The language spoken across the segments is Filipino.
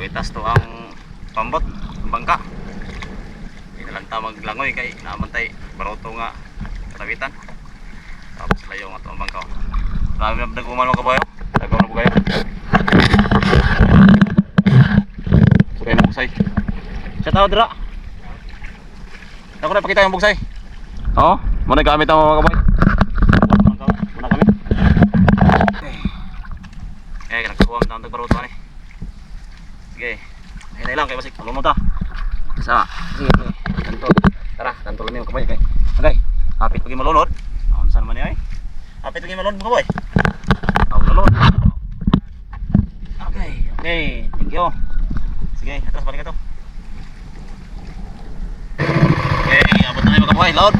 Kawitas to ang pambot, ang bangka. Na lang ta maglangoy kay naamantay baroto nga katawitan. Tapos layo nga to ang bangka. Marami na nagkuman mga kabayo. Nagaw na po kayo. Sukay mo bugsay. Sa tao dira. Ako na pakita yung bugsay. Oo, muna gamit ang mga kabayo. Muna kami. Eh, nagkakuha ang tawag baroto ni. Sige. Hinay lang kay basik. Tulungan ta. Sa. Sige, sige. Kanto. Tara, kanto lang yung kamay kay. Okay. Hapit pagi malunod. Naon saan man ay? Hapit pagi malunod mga boy. Aw malunod. Okay. Okay. Thank you. Sige, atas balik ka to. Okay, abot na mga boy. Load.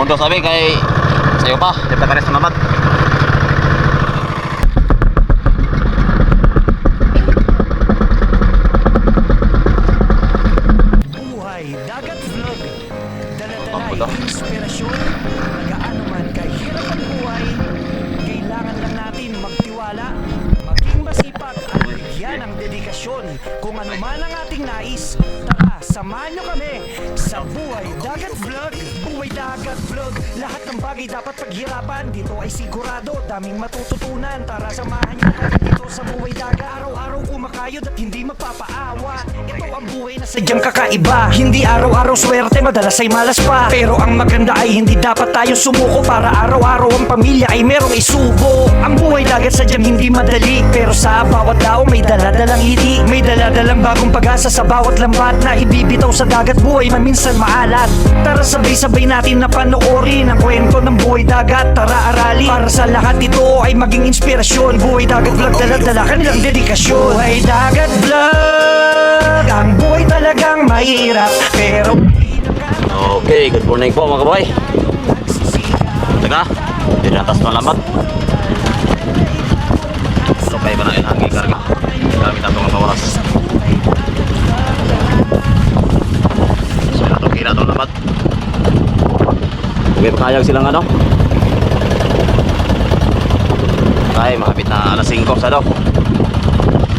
Mundo sabi kay sayo pa. Dito ka rin sa mamat. Kung ano man ang ating nais. Tara, samahan nyo kami Sa Buhay Dagat Vlog. Buhay Dagat Vlog. Lahat ng bagay dapat paghirapan. Dito ay sigurado Daming matututunan. Tara, samahan nyo kami dito sa Buhay Dagat. Araw-araw kumakayod at hindi mapapaawa Ito ang buhay na sadyang kakaiba. Hindi araw-araw swerte, madalas ay malas pa. Pero ang maganda ay hindi dapat tayo sumuko. Para araw-araw ang pamilya ay merong isubo. Ang buhay dagat sadyang hindi madali. Pero sa bawat tao may daladalang hiti May daladalang bagong pag-asa sa bawat lambat Na ibibitaw sa dagat buhay man minsan maalat Tara sabay-sabay natin na panoorin Ang kwento ng buhay dagat, tara arali Para sa lahat ito ay maging inspirasyon Buhay dagat vlog, dala-dala kanilang dedikasyon Buhay dagat vlog Ang buhay talagang mahirap Pero Okay, good morning po mga kaboy. Teka, hindi atas malamat. Lupay pa na ilang karga. Gamit ato mga. Ito kira ito lamat. Okay, makayag silang ano? Okay, mahapit na alas 5 sa daw.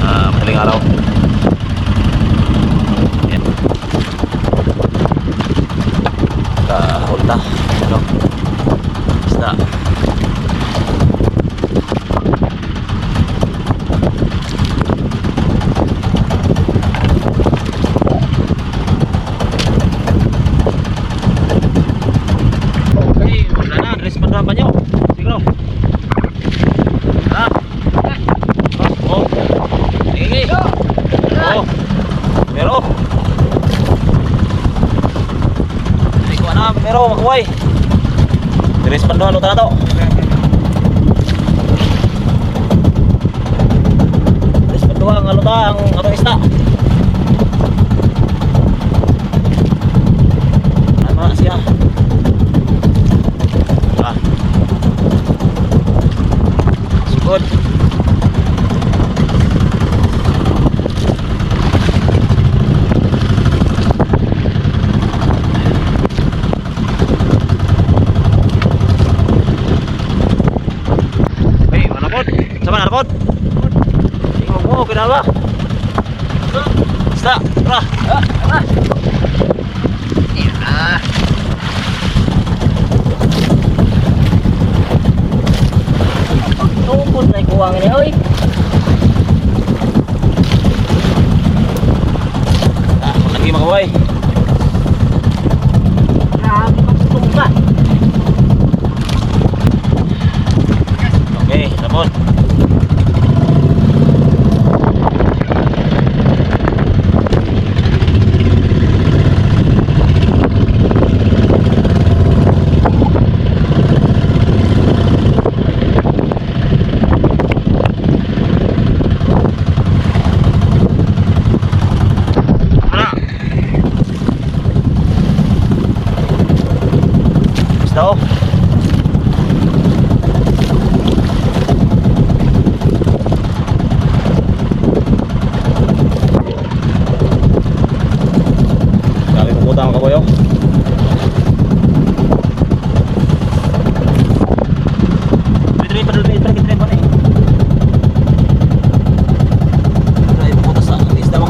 Ah, madaling araw. Yan. Kahulta. Ano? Isda. Okay, wala na. Dress pa na ba nyo? Siguro. Ha? Oh. Sige. Oh. Pero. Ay, kuha na. Pero, makuhay. Dress pa na. Luta na to. Dress pa na. Ang aluta. Ang atong isda. Na siya? Sama na napod. Ikaw mo, kinala. Basta, tara. Ah, tara. Yan. Tungkol na ikuwang ni oy. Ah, lagi mga boy.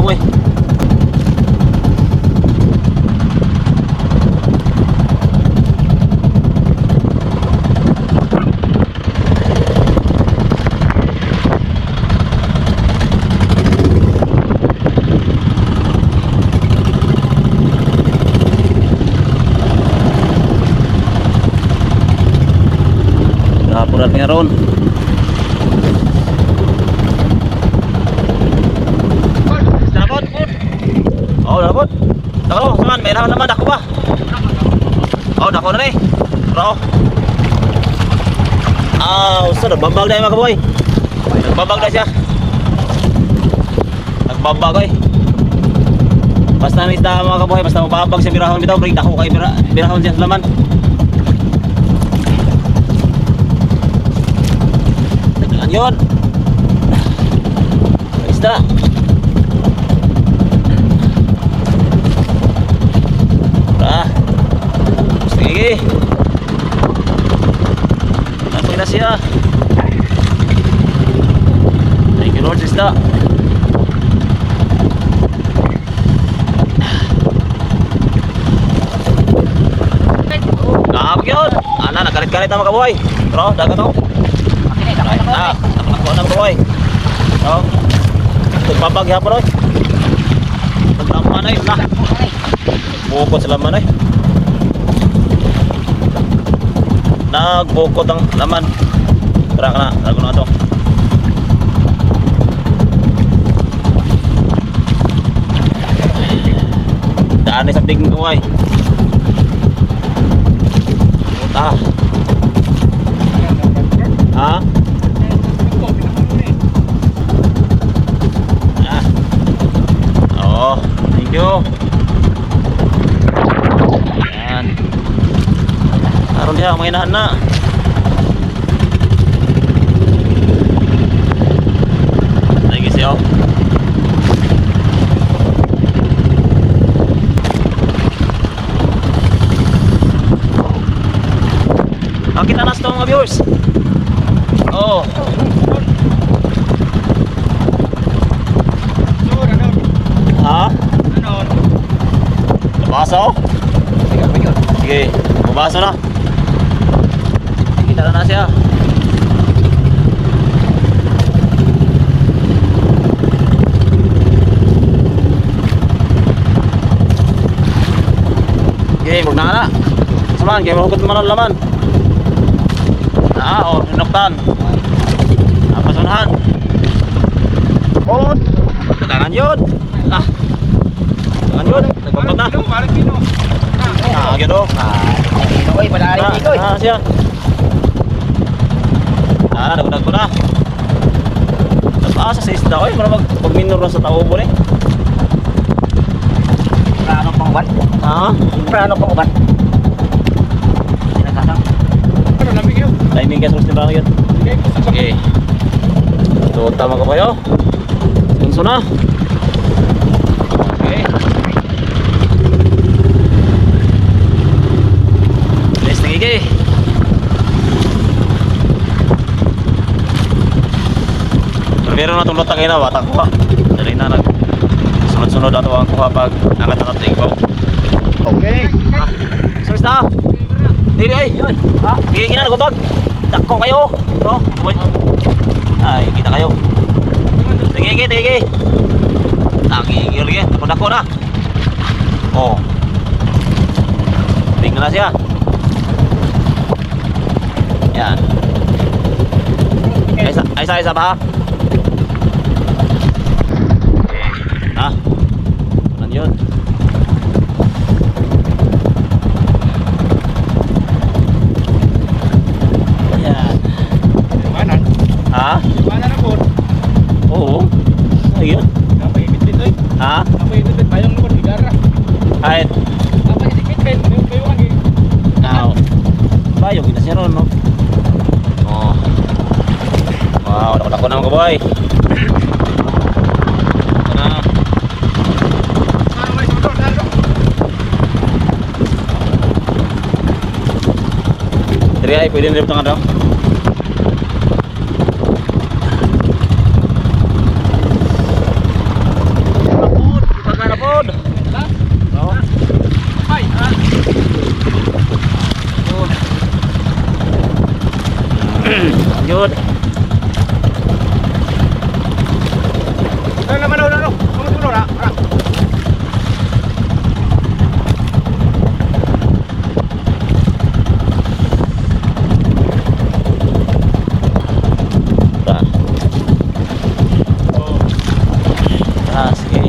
ako eh. Napurat nga ron Dako, saman, may naman dako ba? Oh, dako na ni. Bro. Ah, usa nagbabag na yung mga kaboy. Nagbabag na siya. Nagbabag oy. Basta may isda mga kaboy, basta mababag siya birahon bitaw, break dako kay bira- birahon siya sa laman. Yun. May Isda. Ah. Sige. Napag na siya. Thank you Lord, sista. Kahapag yun. Ana, nagalit-galit na mga kaboy. Pero, dagat ako. Ah, ako na mga kaboy. So, Nagbabag hapon oy. Naglaman ay na. Bukod sa laman ay. Nagbukod ang laman. Tara ka na, lago na to. Daan sa tiging ko ay. Puta. Ha? Ah. Oo, thank you. Yan. Diha may inahan na. Lagi siyo. Ang kita nas to mga viewers. Oh. Ha? Baso? Sige, bubaso na. Kita na siya. Sige, huwag na na. Saman, kaya mahukot man ang laman. Na, o, hinuktan. Napasunahan. On. Tangan yun. Ah. Tangan yun. Nagpapag na. Ah, gitu. Oy, padari Ah, dito. ah, siya. Ah, nagdag ko na. Nagpaasa sa isda ko. Para mag, pag minor na sa tao mo eh. Prano pang uban. Ha? Prano pang uban. Sinasasang. Timing ka sa lang yun. Sige. Ito, tama ka yun? Sunso na. Okay. Bilis na gigi. Pero na itong lutang ina, batang kuha. Dali na nag sunod-sunod ato ang kuha pag angat ang ating ko. Okay. Ah, Sir Sta. Dili ay. Ha? Sige kina nagubag. Dako kayo. Bro. Boy. Ay, kita kayo. Sige, sige, sige. Lagi, lagi. Dako dako na. Oh. Tingnan na siya. Yan. Ay, isa, ay, isa, isa pa ha? Okay. Ha? Ano yun? Ayan. Ha? Oo. Ayun. Ha? Kahit. Now. Bayo, kita siya ron, no? Oh. Wow, dapat ako naman kaboy. Ito na. Diri ay, pwede nilip tangan daw. Ah, sige.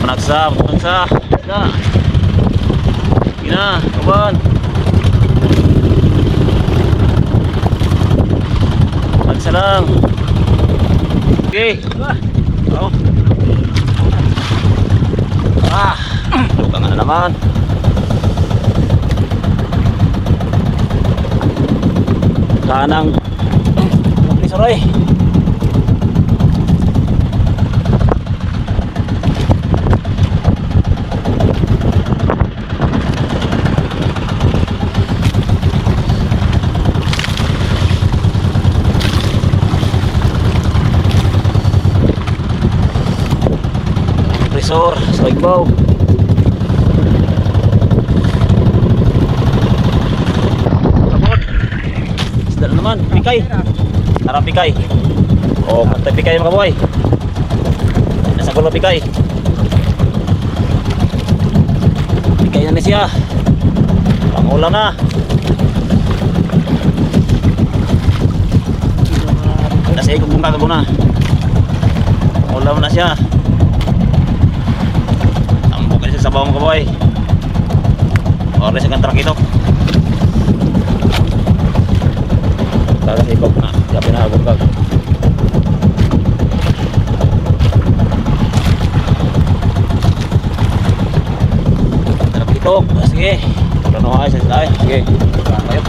Panagsa, panagsa. Ina. Ina, kawan. Panagsa lang. Okay. Oh. Ah, luka nga na naman. Kanang. Please, Roy. Resor, sa Igbaw. Kapot. Isda na naman, pikay. Harap pikay. O, kantay pikay mga kaboy. Nasa gulo pikay. Pikay na ni siya. Pangulam na. Nasa ikot kong kakaguna. Pangulam na siya. Tambok kasi sa bawang kaboy. Oras sa kantrak ito. Ikot na. Tarap ito. Sige. Nga ay sa sila. Sige. Saan kayo?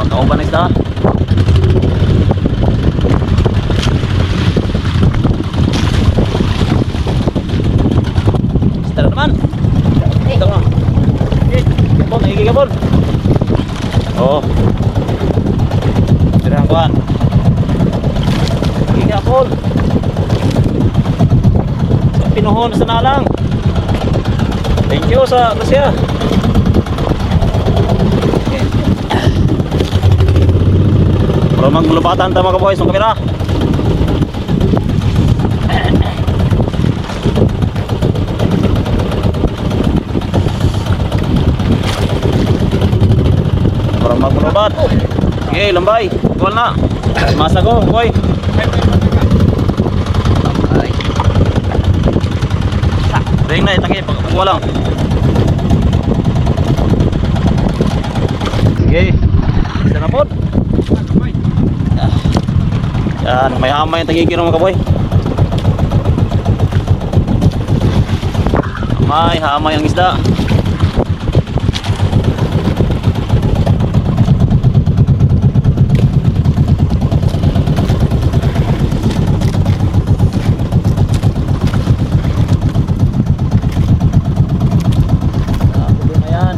Magkauban na isda. Isda na naman. Ito nga. Gabon, nagiging gabon. Oo. Sirang kuhan. Nagiging gabon. Sa pinuhon sa nalang. Thank you sa Rusya. Para maglubatan tayo mga boys ng kamera. Para maglubat. Sige, lambay. Kuwal na. Masa boy. Ring na, itangin. Pagkakuha lang. Sige. Isa na po. Yan, may hamay yung tagigil mga kaboy. Hamay, hamay ang isda. Ah, tuloy na yan.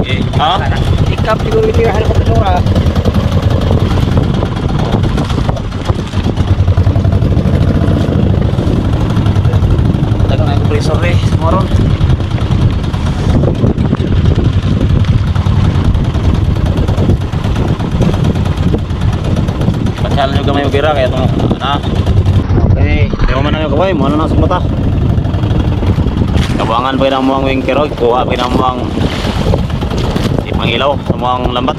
Okay. Ha? Ikap siguro ito yung halong kasura. Tagang ay compressor eh, moron. Pasyalan nyo gamay ubira kaya ito na. Okay. Hindi mo man ang kaway, mo ano na sa mata. Kabangan pa ng mga wing kerog, kuha pa ng ipangilaw sa mga lambat.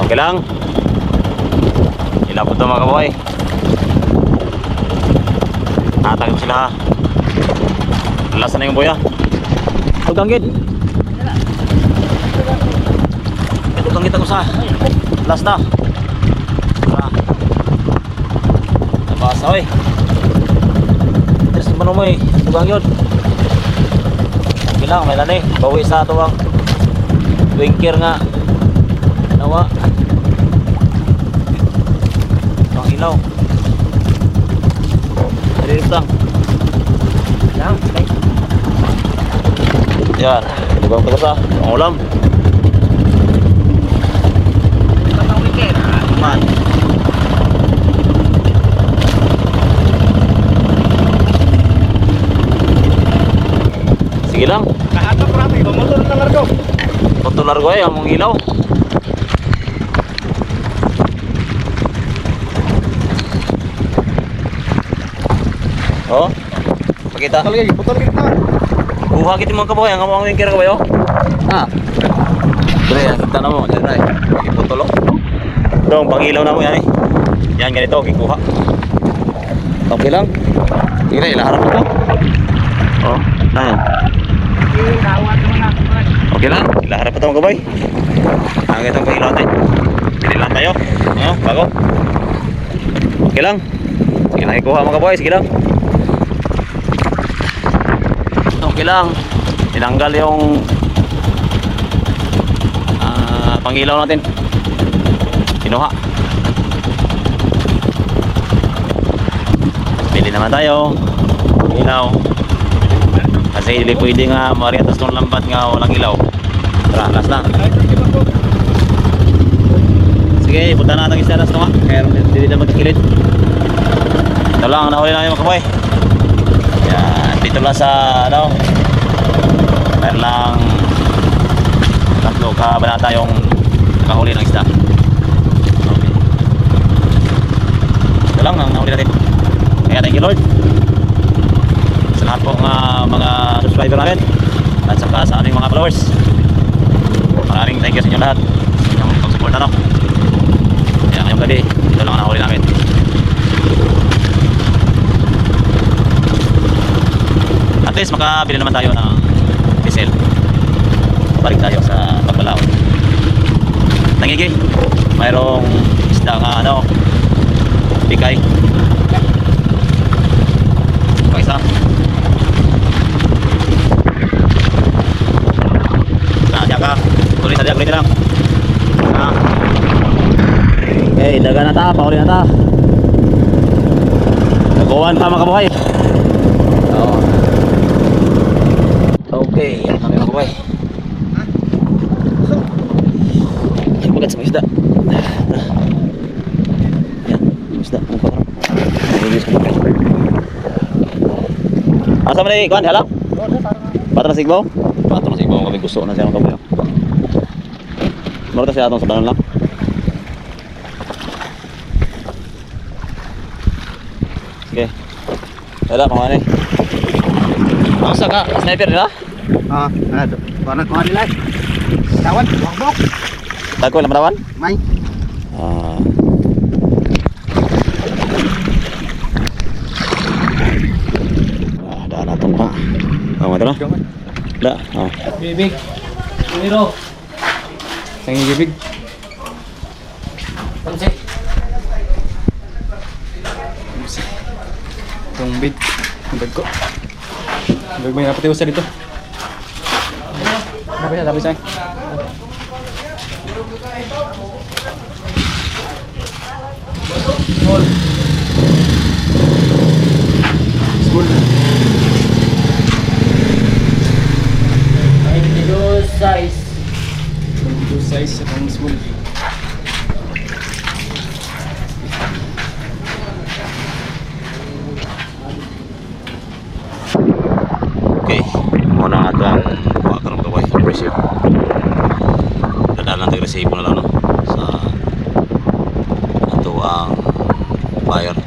Okay lang. Ilapot na mga kaway. Natagin sila ha. Na yung buya. Tuganggid. Ito kanggit ako sa. Last na. Tara. Nabasa oy. Just mano mo eh. Tugang yun. Okay lang, may lani. Bawi sa ito ang winker nga. Nawa. Ang ilaw. Diririp lang. Lang. Yan. Lubang ko sa. Ang ulam. Sige lang. Kahatok rami. Bumotor na Punto largo eh, ang ilaw. Oh. Pakita. lagi. Putol kita. Kuha kita mga kaboy, ang amang wingkir kaboy oh. Ah. Dre, ang kita na mo, dre. Iputol oh. Dong, pangilaw na mo yan eh. Yan ganito, kikuha. Okay lang. Sige, ilaharap to. Oh, na yan. Okay lang, ilaharap pa ito mga kaboy. Ang itong pangilaw natin. Pili lang tayo. Oh, bago. Okay lang. Sige lang ikuha mga kaboy, sige lang. Okay lang. Tinanggal yung ah, pangilaw natin. Kinuha. Pili naman tayo. Ilaw. Kasi hindi pwede nga mariatas ng lambat nga walang ilaw. Last na. Sige, punta na natin isa last na nga. Kaya hindi na magkakilid. Ito lang, nahuli na yung kaboy. Yan, dito lang sa ano. Meron lang tatlo kabanata yung kahuli ng isda. Okay. Ito lang ang nahuli natin. Kaya thank you Lord. Sa lahat pong ah, mga subscriber namin at saka sa aming mga followers. Maraming thank you sa inyo lahat. Sa inyong pag-support ano. Kaya ngayong gabi, ito lang ang nahuli namin. At least makabili naman tayo ng diesel. Balik tayo sa pagbalao. Tangigi. Mayroong isda nga ano, bigay. Pa isa. Nah, ka. Tuloy sa diyak lang. Ah. Eh, daga na ta, pauli na ta. Nagawan pa mga kabuhay. Oo. Okay, yan kami mga kabuhay. Magat sa mga isda. Yan, isda. Ang ko mga Asa man ni kuan hala? Patro na sigbaw? Patro na sigbaw kami gusto na siya mga kabuhay. Maro ta siya atong sa danon lang. Sige. Wala kung ano eh. Masa ka? Sniper nila? Ah, ano to? Parang kuha nila. Tawan, wagbok. Tago lang manawan? May. Ah. Ah, daan na itong ka. Oh, ito no? Wala. Oh. Bibig. Pero. Sang bibig. Pansi. Itong big. Ang bag ko. Ang bag may napati usa dito. Ba yan? Tapos. Small. Small. Indigo size. Medium size at ang small. Okay. Muna nga ito ang pagkarong gaway. Presyo. Dadaan lang tayo resibo na lang no? Sa ito ang buyer.